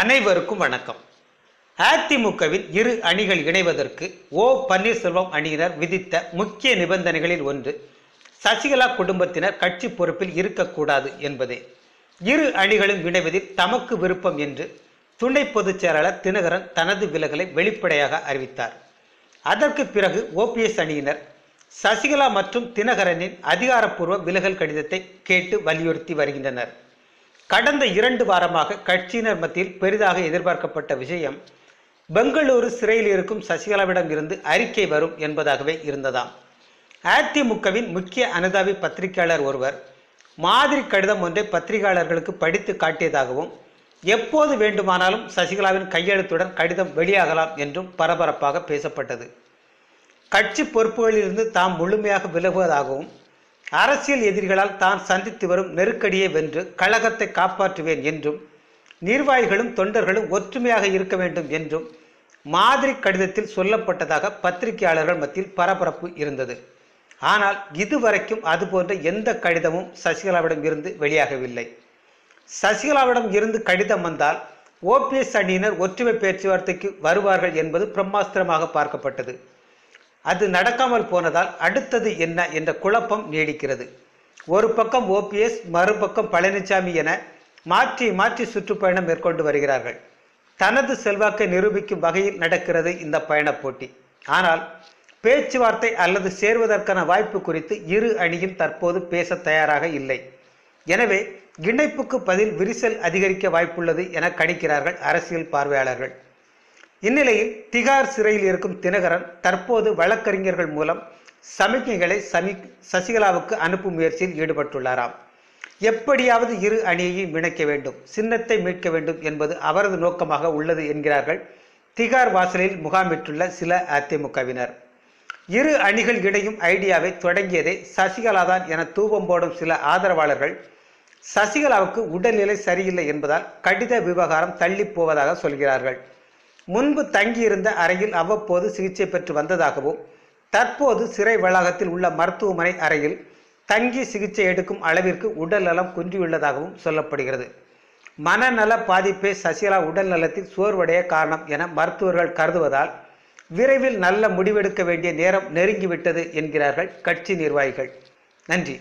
அனைவருக்கும் வணக்கம். அதிமுகவில் இரு அணிகள் இணைவதற்கு ஓ பன்னீர்செல்வம் அணியினர் விதித்த முக்கிய நிபந்தனைகளில் ஒன்று சசிகலா குடும்பத்தினர் கட்சி பொறுப்பில் இருக்கக்கூடாது என்பதே. இரு அணிகளும் இணைவதில் தமக்கு விருப்பம் என்று துணை பொதுச் செயலாளர் தினகரன் தனது விலகலை வெளிப்படையாக அறிவித்தார். அதற்கு பிறகு ஓபிஎஸ் அணியினர் சசிகலா மற்றும் தினகரனின் அதிகாரப்பூர்வ விலகல் கடிதத்தை கேட்டு வலியுறுத்தி வருகின்றனர். கடந்த இரண்டு வாரமாக கட்சியினர் மத்தியில் பெரிதாக எதிர்பார்க்கப்பட்ட விஷயம் பெங்களூரு சிறையில் இருக்கும் சசிகலாவிடம் இருந்து அறிக்கை வரும் என்பதாகவே இருந்ததாம். அதிமுகவின் முக்கிய அனுதாபி பத்திரிகையாளர் ஒருவர் மாதிரி கடிதம் ஒன்றை பத்திரிகையாளர்களுக்கு படித்து காட்டியதாகவும் எப்போது வேண்டுமானாலும் சசிகலாவின் கையெழுத்துடன் கடிதம் வெளியாகலாம் என்றும் பரபரப்பாக பேசப்பட்டது. கட்சி பொறுப்புகளிலிருந்து தாம் முழுமையாக விலகுவதாகவும் அரசியல் எதிரிகளால் தான் சந்தித்து வரும் நெருக்கடியை வென்று கழகத்தை காப்பாற்றுவேன் என்றும் நிர்வாகிகளும் தொண்டர்களும் ஒற்றுமையாக இருக்க வேண்டும் என்றும் மாதிரி கடிதத்தில் சொல்லப்பட்டதாக பத்திரிகையாளர்கள் மத்தியில் பரபரப்பு இருந்தது. ஆனால் இதுவரைக்கும் அதுபோன்ற எந்த கடிதமும் சசிகலாவிடம் இருந்து வெளியாகவில்லை. சசிகலாவிடம் இருந்து கடிதம் வந்தால் ஓபிஎஸ் அணியினர் ஒற்றுமை பேச்சுவார்த்தைக்கு வருவார்கள் என்பது பிரம்மாஸ்திரமாக பார்க்கப்பட்டது. அது நடக்காமல் போனதால் அடுத்தது என்ன என்ற குழப்பம் நீடிக்கிறது. ஒரு பக்கம் ஓபிஎஸ் மறுபக்கம் பழனிசாமி என மாற்றி மாற்றி சுற்றுப்பயணம் மேற்கொண்டு வருகிறார்கள். தனது செல்வாக்கை நிரூபிக்கும் வகையில் நடக்கிறது இந்த பயணப் போட்டி. ஆனால் பேச்சுவார்த்தை அல்லது சேர்வதற்கான வாய்ப்பு குறித்து இரு அணியும் தற்போது பேச தயாராக இல்லை. எனவே இணைப்புக்கு பதில் விரிசல் அதிகரிக்க வாய்ப்புள்ளது என கணிக்கிறார்கள் அரசியல் பார்வையாளர்கள். இந்நிலையில் திகார் சிறையில் இருக்கும் தினகரன் தற்போது வழக்கறிஞர்கள் மூலம் சமிக்ஞைகளை சமி சசிகலாவுக்கு அனுப்பும் முயற்சியில் ஈடுபட்டுள்ளாராம். எப்படியாவது இரு அணியையும் இணைக்க வேண்டும் சின்னத்தை மீட்க வேண்டும் என்பது அவரது நோக்கமாக உள்ளது என்கிறார்கள் திகார் வாசலில் முகாமிட்டுள்ள சில அதிமுகவினர். இரு அணிகள் இடையும் ஐடியாவை தொடங்கியதே சசிகலா தான் என தூபம் போடும் சில ஆதரவாளர்கள் சசிகலாவுக்கு உடல்நிலை சரியில்லை என்பதால் கடித விவகாரம் தள்ளி போவதாக சொல்கிறார்கள். முன்பு தங்கியிருந்த அறையில் அவ்வப்போது சிகிச்சை பெற்று வந்ததாகவும் தற்போது சிறை வளாகத்தில் உள்ள மருத்துவமனை அறையில் தங்கி சிகிச்சை எடுக்கும் அளவிற்கு உடல் நலம் குன்றியுள்ளதாகவும் சொல்லப்படுகிறது. மனநல பாதிப்பே சசிகலா உடல் நலத்தில் சோர்வடைய காரணம் என மருத்துவர்கள் கருதுவதால் விரைவில் நல்ல முடிவெடுக்க வேண்டிய நேரம் நெருங்கிவிட்டது என்கிறார்கள் கட்சி நிர்வாகிகள். நன்றி.